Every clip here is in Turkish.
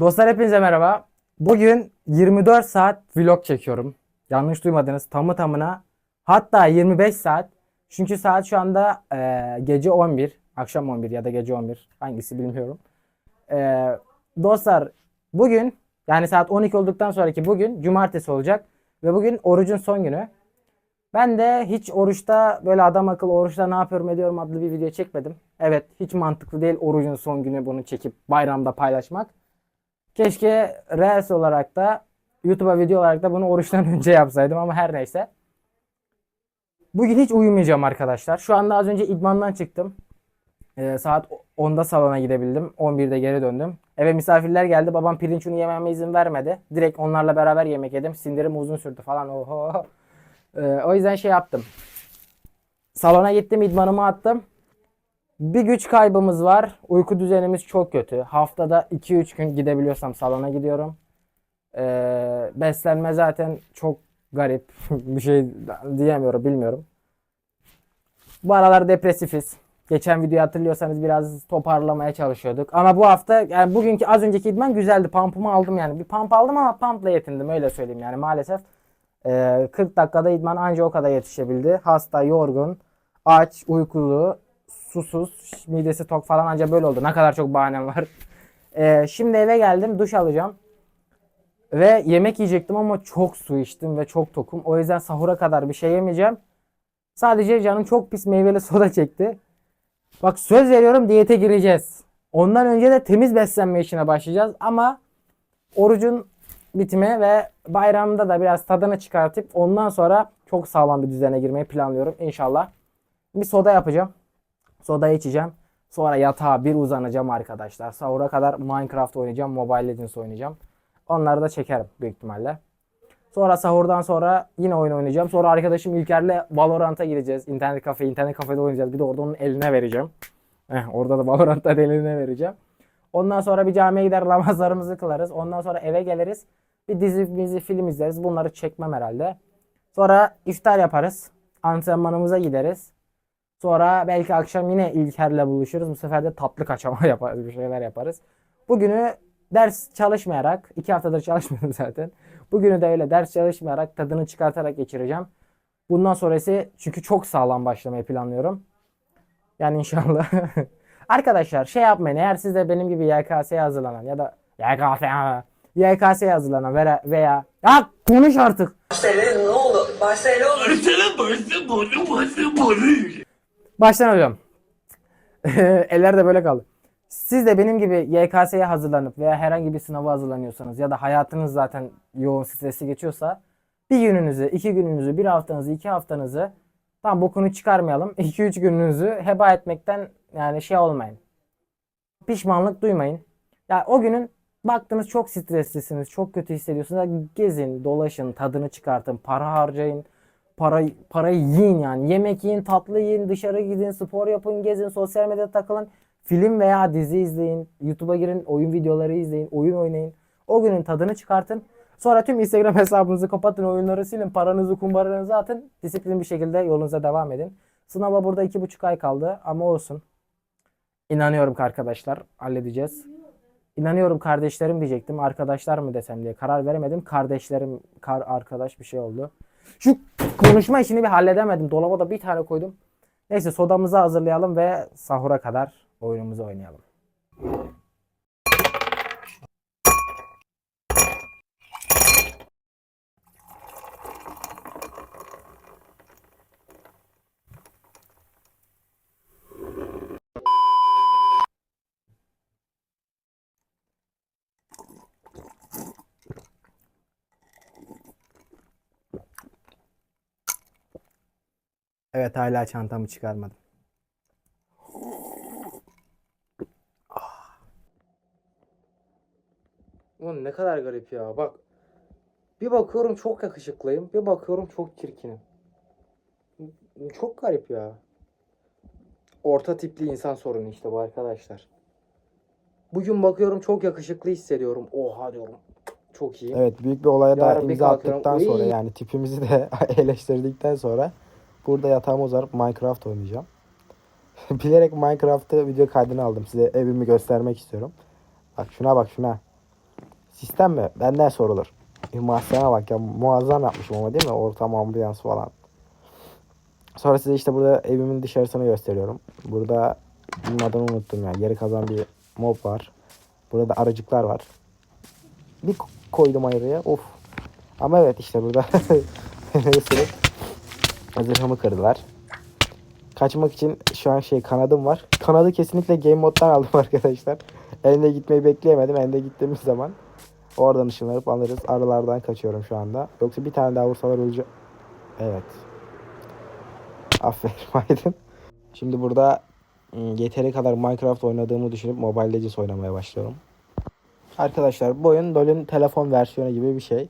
Dostlar hepinize merhaba. Bugün 24 saat vlog çekiyorum. Yanlış duymadınız. Tamı tamına hatta 25 saat. Çünkü saat şu anda e, gece 11. Akşam 11 ya da gece 11. Hangisi bilmiyorum. E, dostlar bugün yani saat 12 olduktan sonraki bugün cumartesi olacak. Ve bugün orucun son günü. Ben de hiç oruçta böyle adam akıllı oruçta ne yapıyorum ediyorum adlı bir video çekmedim. Evet hiç mantıklı değil orucun son günü bunu çekip bayramda paylaşmak. Keşke Reels olarak da YouTube'a video olarak da bunu oruçtan önce yapsaydım ama her neyse. Bugün hiç uyumayacağım arkadaşlar. Şu anda az önce idmandan çıktım. Ee, saat 10'da salona gidebildim. 11'de geri döndüm. Eve misafirler geldi. Babam pirinç unu yememe izin vermedi. Direkt onlarla beraber yemek yedim. Sindirim uzun sürdü falan. Oho. Ee, o yüzden şey yaptım. Salona gittim, idmanımı attım. Bir güç kaybımız var. Uyku düzenimiz çok kötü. Haftada 2-3 gün gidebiliyorsam salona gidiyorum. Ee, beslenme zaten çok garip. bir şey diyemiyorum, bilmiyorum. Bu aralar depresifiz. Geçen videoyu hatırlıyorsanız biraz toparlamaya çalışıyorduk. Ama bu hafta yani bugünkü az önceki idman güzeldi. Pump'ımı aldım yani. Bir pump aldım ama pump'la yetindim öyle söyleyeyim yani maalesef. Ee, 40 dakikada idman anca o kadar yetişebildi. Hasta, yorgun, aç, uykulu, susuz, midesi tok falan anca böyle oldu. Ne kadar çok bahanem var. Ee, şimdi eve geldim, duş alacağım. Ve yemek yiyecektim ama çok su içtim ve çok tokum. O yüzden sahura kadar bir şey yemeyeceğim. Sadece canım çok pis meyveli soda çekti. Bak söz veriyorum diyete gireceğiz. Ondan önce de temiz beslenme işine başlayacağız ama orucun bitimi ve bayramda da biraz tadını çıkartıp ondan sonra çok sağlam bir düzene girmeyi planlıyorum inşallah. Bir soda yapacağım. Soda içeceğim. Sonra yatağa bir uzanacağım arkadaşlar. Sahura kadar Minecraft oynayacağım. Mobile Legends oynayacağım. Onları da çekerim büyük ihtimalle. Sonra sahurdan sonra yine oyun oynayacağım. Sonra arkadaşım İlker'le Valorant'a gireceğiz. İnternet kafe, internet kafede oynayacağız. Bir de orada onun eline vereceğim. Eh, orada da Valorant'ta eline vereceğim. Ondan sonra bir camiye gider namazlarımızı kılarız. Ondan sonra eve geliriz. Bir dizi, dizi film izleriz. Bunları çekmem herhalde. Sonra iftar yaparız. Antrenmanımıza gideriz. Sonra belki akşam yine İlker'le buluşuruz. Bu sefer de tatlı kaçama yaparız. Bir şeyler yaparız. Bugünü ders çalışmayarak, iki haftadır çalışmıyorum zaten. Bugünü de öyle ders çalışmayarak, tadını çıkartarak geçireceğim. Bundan sonrası çünkü çok sağlam başlamayı planlıyorum. Yani inşallah. Arkadaşlar şey yapmayın. Eğer siz de benim gibi YKS'ye hazırlanan ya da YKS YKS'ye hazırlanan veya, veya ya konuş artık. Barcelona ne oldu? Barcelona Baştan alıyorum. Eller de böyle kaldı. Siz de benim gibi YKS'ye hazırlanıp veya herhangi bir sınava hazırlanıyorsanız ya da hayatınız zaten yoğun stresli geçiyorsa bir gününüzü, iki gününüzü, bir haftanızı, iki haftanızı tam bokunu çıkarmayalım. 2-3 gününüzü heba etmekten yani şey olmayın. Pişmanlık duymayın. Ya o günün baktınız çok streslisiniz, çok kötü hissediyorsunuz. Gezin, dolaşın, tadını çıkartın, para harcayın. Para, parayı yiyin yani. Yemek yiyin, tatlı yiyin, dışarı gidin, spor yapın, gezin, sosyal medyada takılın. Film veya dizi izleyin. YouTube'a girin, oyun videoları izleyin, oyun oynayın. O günün tadını çıkartın. Sonra tüm Instagram hesabınızı kapatın, oyunları silin, paranızı, kumbaranızı atın. Disiplin bir şekilde yolunuza devam edin. Sınava burada iki buçuk ay kaldı ama olsun. İnanıyorum ki arkadaşlar halledeceğiz. İnanıyorum kardeşlerim diyecektim. Arkadaşlar mı desem diye karar veremedim. Kardeşlerim, kar arkadaş bir şey oldu. Şu konuşma işini bir halledemedim. Dolaba da bir tane koydum. Neyse sodamızı hazırlayalım ve sahura kadar oyunumuzu oynayalım. Evet hala çantamı çıkarmadım. Ulan ne kadar garip ya bak. Bir bakıyorum çok yakışıklıyım. Bir bakıyorum çok çirkinim. Çok garip ya. Orta tipli insan sorunu işte bu arkadaşlar. Bugün bakıyorum çok yakışıklı hissediyorum. Oha diyorum. Çok iyi. Evet büyük bir olaya da Yarın bir imza kalkıyorum. attıktan sonra Uy. yani tipimizi de eleştirdikten sonra burada yatağıma uzanıp Minecraft oynayacağım. Bilerek Minecraft'ı video kaydını aldım. Size evimi göstermek istiyorum. Bak şuna bak şuna. Sistem mi? Benden sorulur. E, bak ya muazzam yapmışım ama değil mi? Ortam ambiyans falan. Sonra size işte burada evimin dışarısını gösteriyorum. Burada adını unuttum ya. Geri kazan bir mob var. Burada da aracıklar var. Bir ko- koydum ayrıya. Of. Ama evet işte burada zırhımı kırdılar. Kaçmak için şu an şey kanadım var. Kanadı kesinlikle game moddan aldım arkadaşlar. Elimde gitmeyi bekleyemedim. Elimde gittiğimiz zaman oradan ışınlanıp alırız. Aralardan kaçıyorum şu anda. Yoksa bir tane daha vursalar öleceğim. Evet. Aferin Aydın. Şimdi burada ım, yeteri kadar Minecraft oynadığımı düşünüp Mobile Legends oynamaya başlıyorum. Arkadaşlar bu oyun LoL'ün telefon versiyonu gibi bir şey.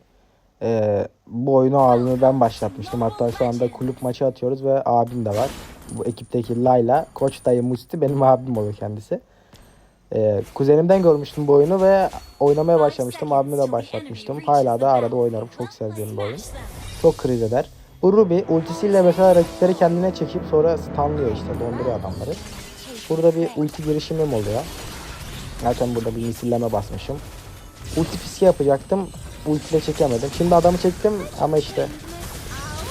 Ee, bu oyunu abime ben başlatmıştım. Hatta şu anda kulüp maçı atıyoruz ve abim de var. Bu ekipteki Layla, koç dayı Musti benim abim oluyor kendisi. Ee, kuzenimden görmüştüm bu oyunu ve oynamaya başlamıştım. Abime de başlatmıştım. Hala da arada oynarım. Çok sevdiğim bir oyun. Çok kriz eder. Bu Ruby ultisiyle mesela rakipleri kendine çekip sonra stunlıyor işte. Donduruyor adamları. Burada bir ulti girişimim oluyor. Zaten burada bir misilleme basmışım. Ulti fiske yapacaktım. Ultiyle çekemedim. Şimdi adamı çektim ama işte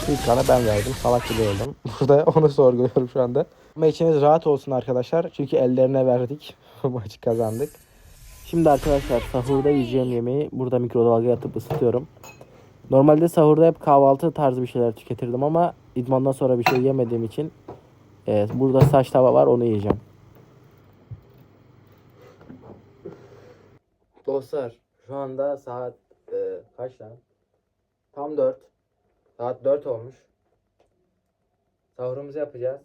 ilk kanı ben verdim. Salak gibi oldum. Burada onu sorguluyorum şu anda. Ama içiniz rahat olsun arkadaşlar. Çünkü ellerine verdik. Maçı kazandık. Şimdi arkadaşlar sahurda yiyeceğim yemeği burada mikrodalgaya atıp ısıtıyorum. Normalde sahurda hep kahvaltı tarzı bir şeyler tüketirdim ama idmandan sonra bir şey yemediğim için e, burada saç tava var onu yiyeceğim. Dostlar şu anda saat kaç lan? Tam 4. Saat 4 olmuş. Sahurumuzu yapacağız.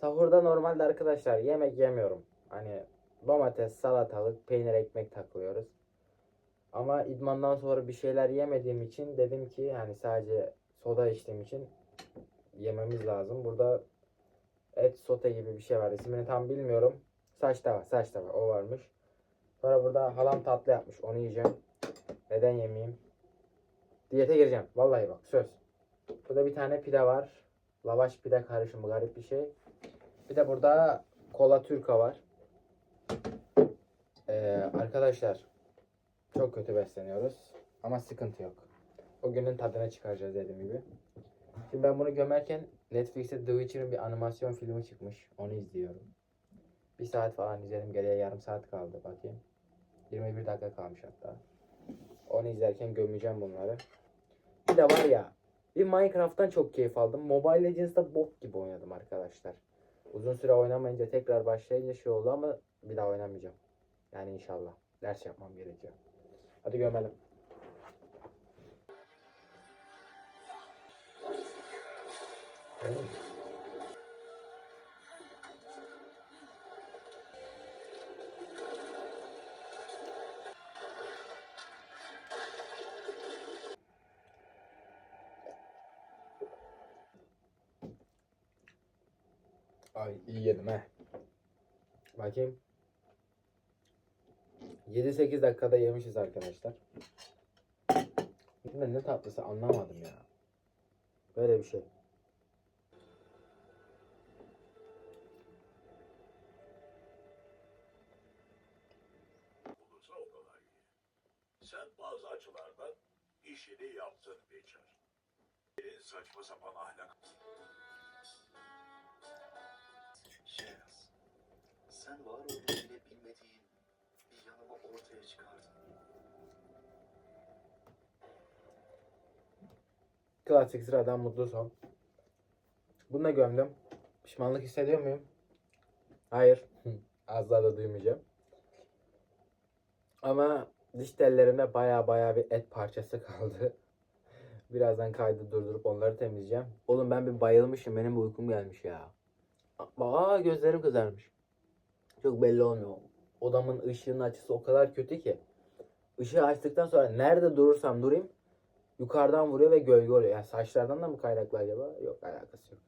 Sahurda normalde arkadaşlar yemek yemiyorum. Hani domates, salatalık, peynir, ekmek takılıyoruz. Ama idmandan sonra bir şeyler yemediğim için dedim ki hani sadece soda içtiğim için yememiz lazım. Burada et sote gibi bir şey var. İsmini tam bilmiyorum. Saç tava, saç tava o varmış. Sonra burada halam tatlı yapmış. Onu yiyeceğim. Neden yemeyeyim? Diyete gireceğim. Vallahi bak söz. Burada bir tane pide var. Lavaş pide karışımı garip bir şey. Bir de burada kola türka var. Ee, arkadaşlar çok kötü besleniyoruz. Ama sıkıntı yok. O günün tadına çıkaracağız dediğim gibi. Şimdi ben bunu gömerken Netflix'te The Witcher'ın bir animasyon filmi çıkmış. Onu izliyorum. Bir saat falan izledim. Geriye yarım saat kaldı. Bakayım. 21 dakika kalmış hatta. Onu izlerken gömeceğim bunları. Bir de var ya bir Minecraft'tan çok keyif aldım. Mobile Legends'da bok gibi oynadım arkadaşlar. Uzun süre oynamayınca tekrar başlayınca şey oldu ama bir daha oynamayacağım. Yani inşallah. Ders yapmam gerekiyor. Hadi gömelim. Ay Bakayım. 7-8 dakikada yemişiz arkadaşlar. Ne tatlısı anlamadım ya. Böyle bir şey. Sen bazı açılardan işini yaptın Becer. Senin saçma sapan ahlak. Sen var olduğunu bile bilmediğin bir yanımı ortaya çıkardın. Klasik sıradan mutlu son. Bunu da gömdüm. Pişmanlık hissediyor muyum? Hayır. Az daha da duymayacağım. Ama diş tellerimde baya baya bir et parçası kaldı. Birazdan kaydı durdurup onları temizleyeceğim. Oğlum ben bir bayılmışım. Benim bir uykum gelmiş ya. Aa gözlerim kızarmış. Çok belli olmuyor. Odamın ışığının açısı o kadar kötü ki. Işığı açtıktan sonra nerede durursam durayım yukarıdan vuruyor ve gölge oluyor. Yani saçlardan da mı kaynaklı acaba? Yok alakası yok.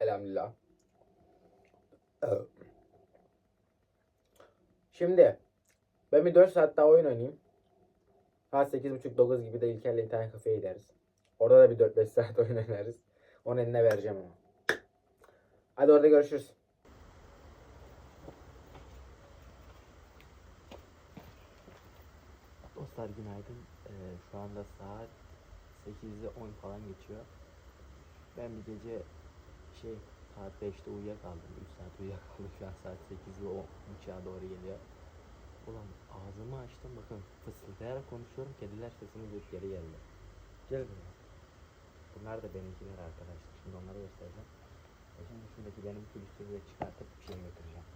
Elhamdülillah. Şimdi ben bir 4 saat daha oyun oynayayım. Saat 8.30-9 gibi de İlker'le internet kafeye gideriz. Orada da bir 4-5 saat oyun oynarız. Onun eline vereceğim ama. Hadi orada görüşürüz. Dostlar günaydın. Ee, şu anda saat 8'de 10 falan geçiyor. Ben bir gece şey saat 5'te uyuyakaldım. 3 saat uyuyakaldım. Şu an saat 8 ve 10 buçuğa doğru geliyor. Ulan ağzımı açtım bakın fısıldayarak konuşuyorum. Kediler sesini duyup geri geldi. Gel buraya. Bunlar da benimkiler arkadaşlar. Şimdi onları göstereceğim. Şimdi şuradaki benim külüstürü çıkartıp bir şeye götüreceğim.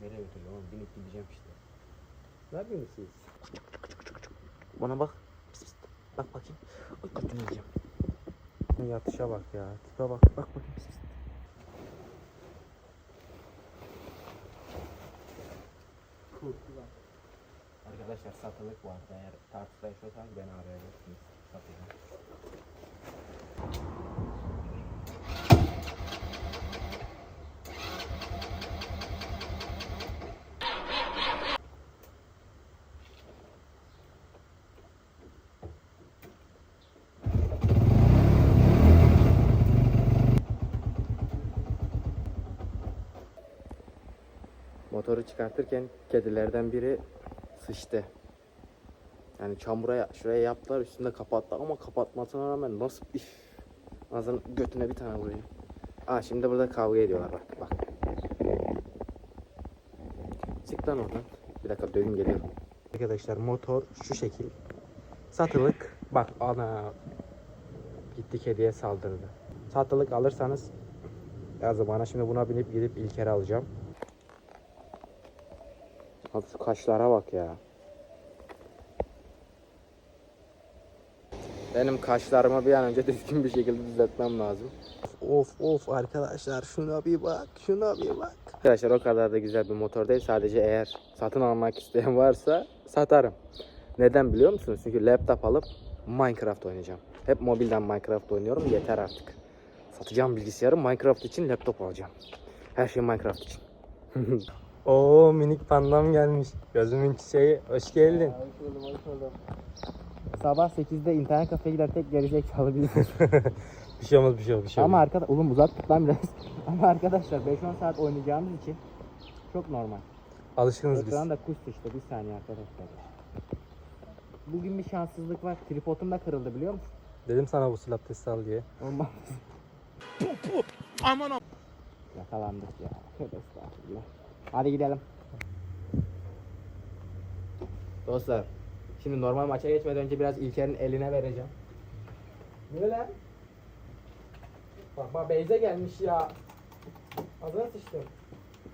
Nereye götüreceğim oğlum? Binip gideceğim işte. Ne yapıyorsunuz siz? Bana bak. Pıs pıs. Bak bakayım. Ay yiyeceğim. Yatışa bak ya. Tipe bak. Bak bakayım. Pıs pıs. Korkular. Arkadaşlar satılık var. Eğer tartıda yaşıyorsanız beni arayabilirsiniz. Satacağım. Motoru çıkartırken kedilerden biri sıçtı. Yani çamura şuraya yaptılar üstünde kapattı ama kapatmasına rağmen nasıl if. Ağzının götüne bir tane vurayım. Aa şimdi burada kavga ediyorlar bak bak. Çık lan oradan. Bir dakika dövüm geliyor. Arkadaşlar motor şu şekil. Satılık. Bak ana. Gitti kediye saldırdı. Satılık alırsanız yazın bana. Şimdi buna binip gidip İlker'i alacağım. Abi şu kaşlara bak ya. Benim kaşlarımı bir an önce düzgün bir şekilde düzeltmem lazım. Of of arkadaşlar şuna bir bak şuna bir bak. Arkadaşlar o kadar da güzel bir motor değil. Sadece eğer satın almak isteyen varsa satarım. Neden biliyor musunuz? Çünkü laptop alıp Minecraft oynayacağım. Hep mobilden Minecraft oynuyorum. Yeter artık. Satacağım bilgisayarı Minecraft için laptop alacağım. Her şey Minecraft için. Oo minik pandam gelmiş. Gözümün çiçeği. Hoş geldin. Sabah 8'de internet kafeye gider tek gerizekalı bir Bir şey olmaz bir şey olmaz. Bir şey Ama olmaz. arkadaş oğlum uzattık lan biraz. Ama arkadaşlar 5-10 saat oynayacağımız için çok normal. Alışkınız biz. Ekranda kuş sıçtı bir saniye arkadaşlar. Bugün bir şanssızlık var. Tripodum da kırıldı biliyor musun? Dedim sana bu silah testi al diye. Olmaz. Yakalandık ya. Hadi gidelim. Dostlar, şimdi normal maça geçmeden önce biraz İlker'in eline vereceğim. Ne lan? Bak bak Beyze gelmiş ya. Ağzına sıçtım.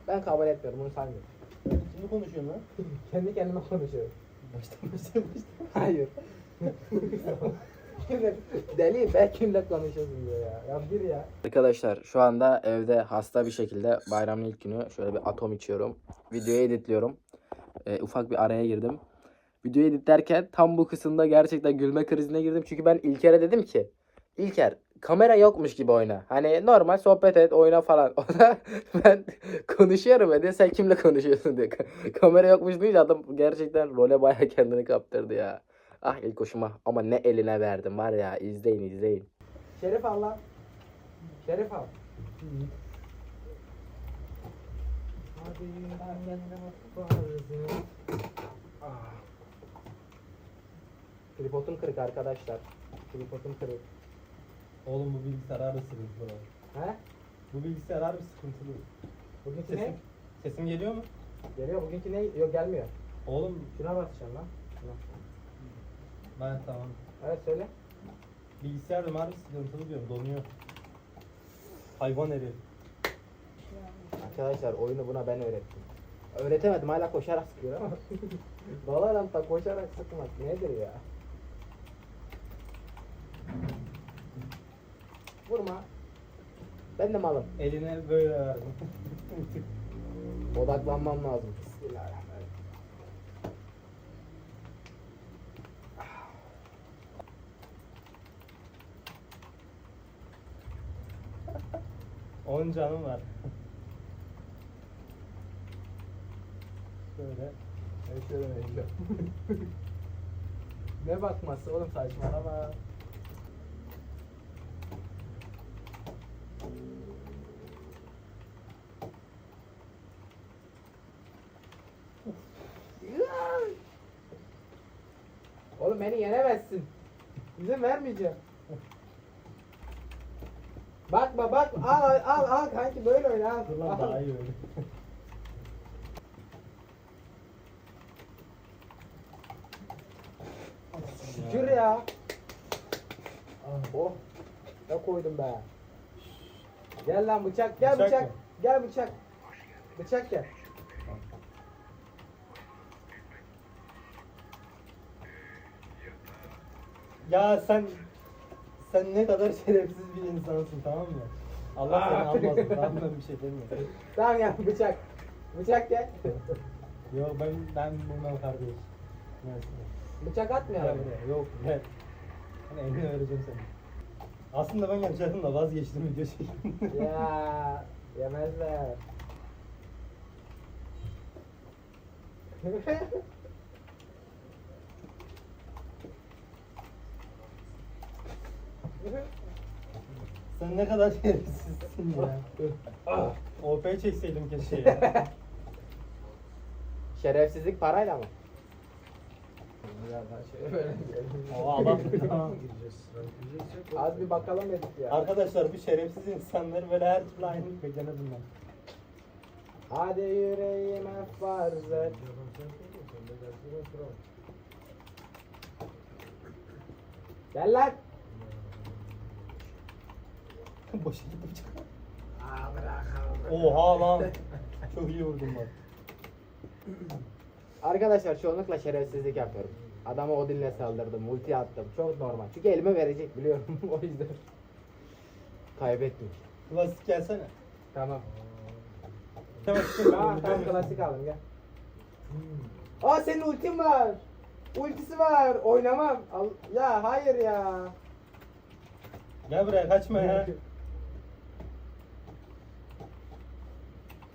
Ben kabul etmiyorum bunu saymıyorum. Şimdi konuşuyorsun lan. Kendi kendime konuşuyorum. Baştan baştan baştan. Hayır. Deli ben kimle konuşuyorsun ya. Ya bir ya. Arkadaşlar şu anda evde hasta bir şekilde bayramın ilk günü şöyle bir atom içiyorum. Videoyu editliyorum. Ee, ufak bir araya girdim. Videoyu editlerken tam bu kısımda gerçekten gülme krizine girdim. Çünkü ben İlker'e dedim ki İlker kamera yokmuş gibi oyna. Hani normal sohbet et oyna falan. O da ben konuşuyorum dedi sen kimle konuşuyorsun diye. kamera yokmuş deyince adam gerçekten role bayağı kendini kaptırdı ya. Ah ilk hoşuma ama ne eline verdim var ya izleyin izleyin. Şerif al lan. Şerif al. Ah. Tripodum kırık arkadaşlar. Tripodum kırık. Oğlum bu bilgisayar harbi sıkıntılı. He? Bu bilgisayar harbi sıkıntılı. Bugünkü Sesim, ne? sesim geliyor mu? Geliyor bugünkü ne? Yok gelmiyor. Oğlum Şuna basacaksın lan. Şuna. Ben tamam. Evet söyle. Bilgisayar diyorum harbi sıkıntılı diyorum donuyor. Hayvan herif. Arkadaşlar oyunu buna ben öğrettim. Öğretemedim hala koşarak sıkıyor ama. Valorant'ta koşarak sıkmak nedir ya? Vurma. Ben de malım. Eline böyle verdim. Odaklanmam lazım. Bismillahirrahmanirrahim. 10 canım var. Böyle. Ben şöyle vereceğim. ne bakması oğlum saçmalama. Oğlum beni yenemezsin. İzin vermeyeceğim. Bakma bak al al al kanki böyle oyna al. Dur lan daha iyi öyle. Şükür ya. Oh. Ne koydum be. Gel lan bıçak gel Bıçak bıçak. mı? Gel bıçak. Bıçak gel. Ya sen sen ne kadar şerefsiz bir insansın tamam mı? Allah seni almasın tamam mı bir şey demiyorum. Tamam gel bıçak. Bıçak gel. Yok ben ben bulmam kardeş. Neyse. Bıçak atmayalım. buraya. Yok gel. Hani elini vereceğim seni. Aslında ben yapacaktım da vazgeçtim video çekimden. ya yemezler. Sen ne kadar şerefsizsin ya. OP çekseydim keşke ya. Şerefsizlik parayla mı? O adam. Az bir bakalım dedik ya. Arkadaşlar bu şerefsiz insanları böyle her türlü aynı beklemedim ben. Hadi yüreğime farz et. Gel lan. Boşa gitti bıçak. Oha lan. Çok iyi vurdum bak. Arkadaşlar çoğunlukla şerefsizlik yapıyorum. Adama Odin'le saldırdım, multi attım. Çok normal. Çünkü elime verecek biliyorum o yüzden. Kaybettim. Klasik gelsene. Tamam. Aa, tamam klasik aldım gel. Aa senin ultin var. Ultisi var. Oynamam. Al ya hayır ya. Gel buraya kaçma ya.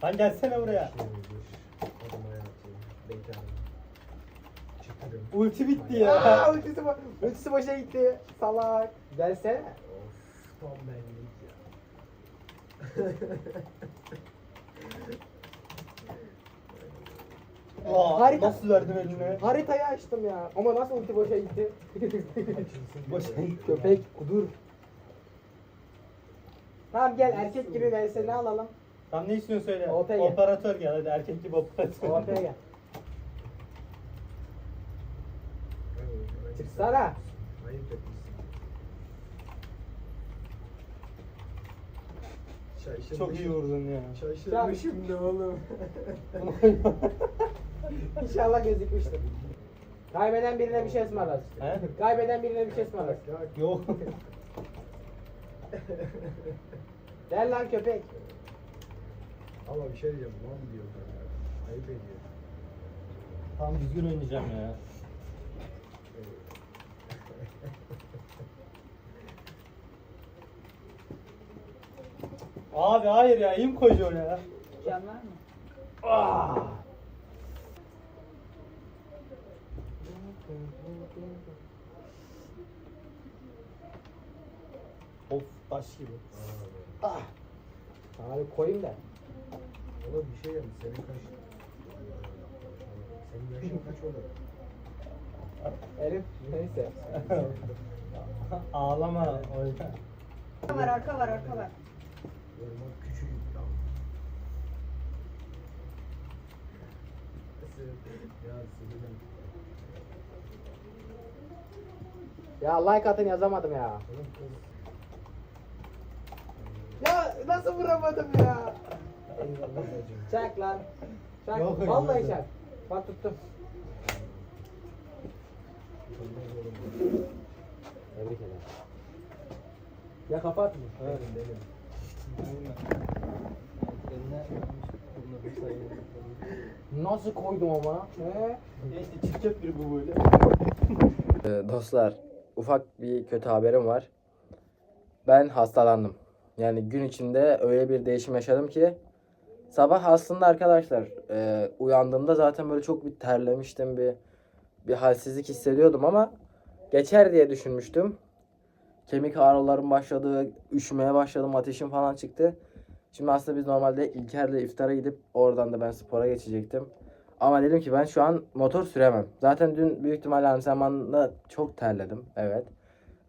Lan gelsene buraya. Ulti bitti Aa ya. ultisi, bo- ultisi boşa gitti. Salak. Gelsene. Aa, Harika. nasıl verdim eline? Haritayı açtım ya. Ama nasıl ulti boşa gitti? Boşa gitti. Köpek kudur. Tamam gel erkek gibi verse ne alalım? Tam ne istiyorsun söyle. Ortaya gel. Operatör gel hadi erkek gibi operatör. Ortaya gel. Çıksana. Çok iyi vurdun ya. Şaşırmışım da oğlum. İnşallah gözükmüştür. Kaybeden birine bir şey ısmarlasın. He? Kaybeden birine bir şey ısmarlasın. Yok. Gel lan köpek. Ama bir şey diyeceğim. Lan diyor. Ayıp ediyor. Tam düzgün oynayacağım ya. Abi hayır ya im koyuyor ya. Can var mı? Ah! Of taş gibi. Ah! Abi koyayım da. Oğlum bir şey diyeceğim. Senin kaç... Senin yaşın kaç olur? Elif neyse. Ağlama oyna. Arka var, arka var, arka var. Yormak küçücük ya. Ya sinirlen. Ya like atın yazamadım ya. Ya nasıl vuramadım ya? Çak lan. Çak. Yok, Vallahi çak. Bak tuttum. Tebrik ederim. Ya kapat mı? Benim benim. Nasıl koydum ama? He? Neyse çirkef biri bu böyle. Ee, dostlar ufak bir kötü haberim var. Ben hastalandım. Yani gün içinde öyle bir değişim yaşadım ki sabah aslında arkadaşlar e, uyandığımda zaten böyle çok bir terlemiştim bir bir halsizlik hissediyordum ama geçer diye düşünmüştüm. Kemik ağrılarım başladı, üşümeye başladım, ateşim falan çıktı. Şimdi aslında biz normalde İlker'le iftara gidip oradan da ben spora geçecektim. Ama dedim ki ben şu an motor süremem. Zaten dün büyük ihtimalle antrenmanda çok terledim. Evet.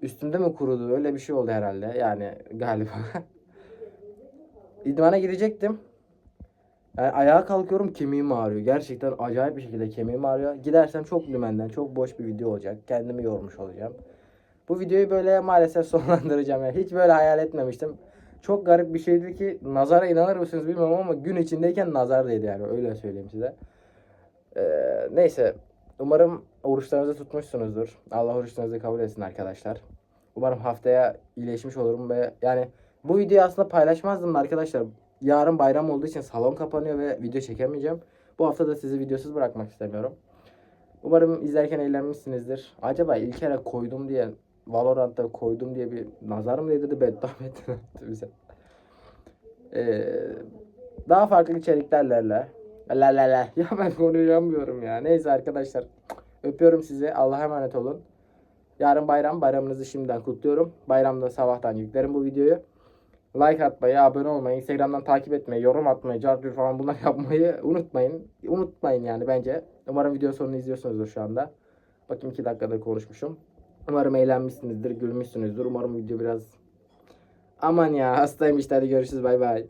Üstümde mi kurudu? Öyle bir şey oldu herhalde. Yani galiba. İdmana gidecektim. Yani ayağa kalkıyorum kemiğim ağrıyor. Gerçekten acayip bir şekilde kemiğim ağrıyor. Gidersem çok lümenden, çok boş bir video olacak. Kendimi yormuş olacağım. Bu videoyu böyle maalesef sonlandıracağım. Yani hiç böyle hayal etmemiştim. Çok garip bir şeydi ki nazara inanır mısınız bilmiyorum ama gün içindeyken nazar değdi yani öyle söyleyeyim size. Ee, neyse umarım oruçlarınızı tutmuşsunuzdur. Allah oruçlarınızı kabul etsin arkadaşlar. Umarım haftaya iyileşmiş olurum ve yani bu videoyu aslında paylaşmazdım da arkadaşlar. Yarın bayram olduğu için salon kapanıyor ve video çekemeyeceğim. Bu hafta da sizi videosuz bırakmak istemiyorum. Umarım izlerken eğlenmişsinizdir. Acaba ilk kere koydum diye Valorant'ta koydum diye bir nazar mı değdirdi beddua bize. Ee, daha farklı içeriklerle la la la ya ben konuşamıyorum ya. Neyse arkadaşlar öpüyorum sizi. Allah'a emanet olun. Yarın bayram. Bayramınızı şimdiden kutluyorum. Bayramda sabahtan yüklerim bu videoyu. Like atmayı, abone olmayı, Instagram'dan takip etmeyi, yorum atmayı, cartür falan bunlar yapmayı unutmayın. Unutmayın yani bence. Umarım video sonunu izliyorsunuzdur şu anda. Bakayım 2 dakikadır konuşmuşum. Umarım eğlenmişsinizdir, gülmüşsünüzdür. Umarım video biraz... Aman ya hastayım hadi görüşürüz bay bay.